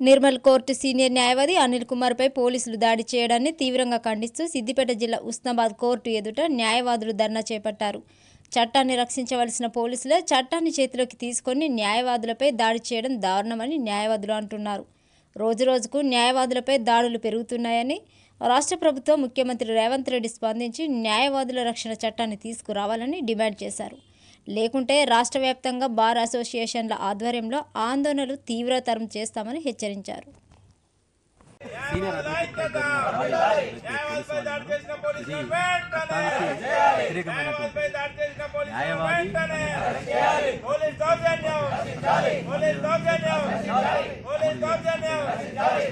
Nirmal court senior న్యాయవాది అనిల్ కుమార్పై పోలీసులు దాడి చేయడాన్ని తీవ్రంగా ఖండిస్తూ సిద్దిపేట జిల్లా ఉస్నాబాద్ కోర్టు ఎదుట న్యాయవాదులు ధర్నా చేపట్టారు. చట్టాన్ని రక్షించవలసిన పోలీసులే చట్టాన్ని చేతిలోకి తీసుకొని న్యాయవాదులపై దాడి చేయడం దారుణమని న్యాయవాదులు అంటున్నారు. రోజురోజుకు న్యాయవాదులపై దాడులు పెరుగుతున్నాయని రాష్ట్ర ప్రభుత్వం ముఖ్యమంత్రి రేవంత్ రెడ్డి స్పందించి న్యాయవాదుల రక్షణ చట్టాన్ని తీసుకురావాలని డిమాండ్ చేశారు. లేకుంటే రాష్ట్ర వ్యాప్తంగా బార్ అసోసియేషన్ల ఆధ్వర్యంలో ఆందోళనలు తీవ్రతరం చేస్తామని హెచ్చరించారు. సీనియర్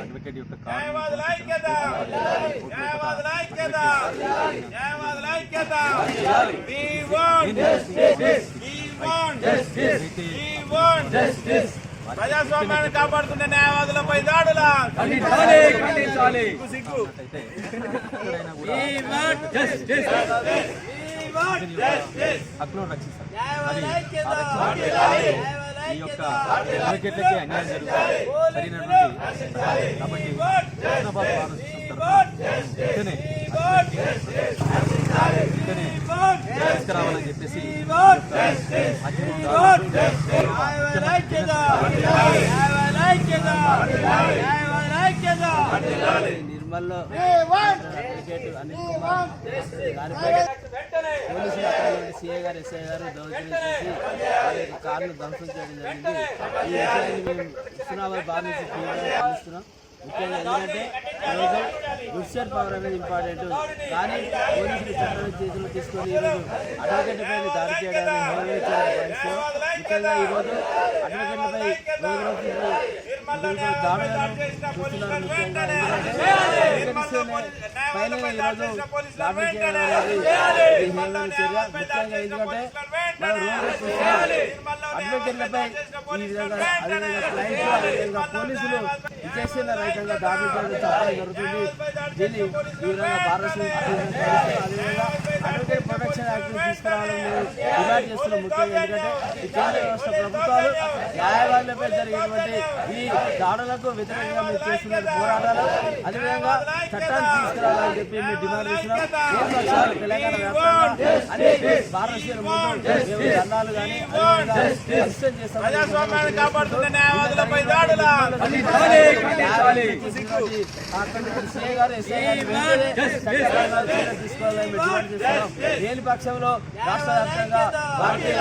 అడ్వకేట్ యొక్క ప్రజాస్వామ్యాన్ని కాపాడుతున్న న్యాయవాదులపై దాడులా! సిగ్గు హక్కులను రక్షిస్తారు. ఈ యొక్క అడ్వకేట్లకి అన్యాయం జరుగుతుంది. సరైనటువంటి కాబట్టి తరఫున వెంటనే వెంటనే తీసుకురావాలని చెప్పేసి నిర్మల్లో పోలీసులు అక్కడ సిఐ గారు ఎస్ఐ గారు దౌర్జన్యం చేసి వారి యొక్క కార్ను ధ్వంసం చేయడం జరిగింది. ఈ విషయాన్ని మేము హుస్నాబాద్ బార్ నుంచి తీవ్రంగా ముఖ్యంగా ఎందుకంటే ఈరోజు జుడిషియల్ పవర్ అనేది ఇంపార్టెంట్. కానీ పోలీసులు చట్టం చేతులు తీసుకొని ఈరోజు అడ్వకేట్లపై దాడి చేయడానికి హేళన ముఖ్యంగా ఈరోజు అడ్వకేట్లపై రోజు దాడులను చూస్తున్నారు. ముఖ్యంగా ఎందుకంటే పైన ఈరోజు దాడి చేయడం అనేది ముఖ్యంగా ఎందుకంటే మనం రోజు అడ్వకేట్లపై ఈ విధంగా అదేవిధంగా క్లయింట్లు అదేవిధంగా పోలీసులు విచక్షణ రహితంగా చేయడం చెప్పడం జరుగుతుంది. దీన్ని ఈ విధంగా భారత అదేవిధంగా అడ్వకేట్ ప్రొటెక్షన్ యాక్ట్ తీసుకురావాలని డిమాండ్ చేస్తున్నాం ముఖ్యంగా ఎందుకంటే ఈ కేంద్ర రాష్ట్ర ప్రభుత్వాలు న్యాయవాదులపై జరిగినటువంటి ఈ దాడులకు వ్యతిరేకంగా మేము చేస్తున్న పోరాటాలు అదేవిధంగా చట్టాన్ని తీసుకురావాలని చెప్పి మేము డిమాండ్ చేస్తున్నాం తెలంగాణ వ్యాప్తంగా ప్రజాస్వామ్యాన్ని కాపాడుతున్న న్యాయవాదులపై దాడులా లేని పక్షంలో రాష్ట్ర వ్యాప్తంగా భారతీయ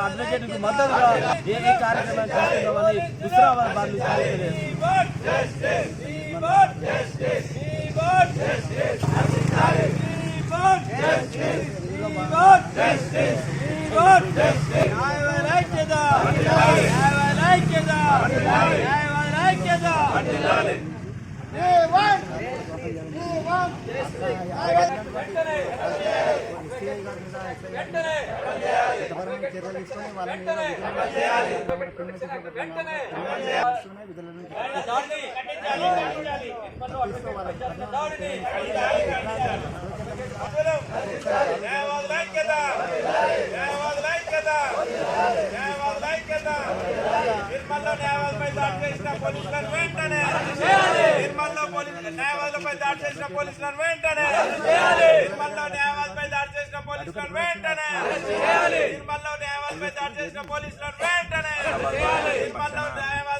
అడ్వకేట్కు మద్దతుగా ఏ కార్యక్రమం చేస్తున్నామని హుస్నాబాద్ బార్ నుంచి తెలియజేస్తున్నాం. న్యాయవాదుల ఐక్యత న్యాయవాదుల ఐక్యత న్యాయవాదుల ఐక్యత నిర్మల్లో న్యాయవాదులపై దాడి చేసిన పోలీసులను వెంటనే నిర్మల్లో పోలీసులు న్యాయవాదులపై దాడి చేసిన పోలీసులను వెంటనే నిర్మల్లో న్యాయవాదులపై దాడి చేసిన పోలీసులను వెంటనే నిర్మల్లో న్యాయవాదులపై దాడి చేసిన పోలీసులను వెంటనే నిర్మల్లో న్యాయవాదులపై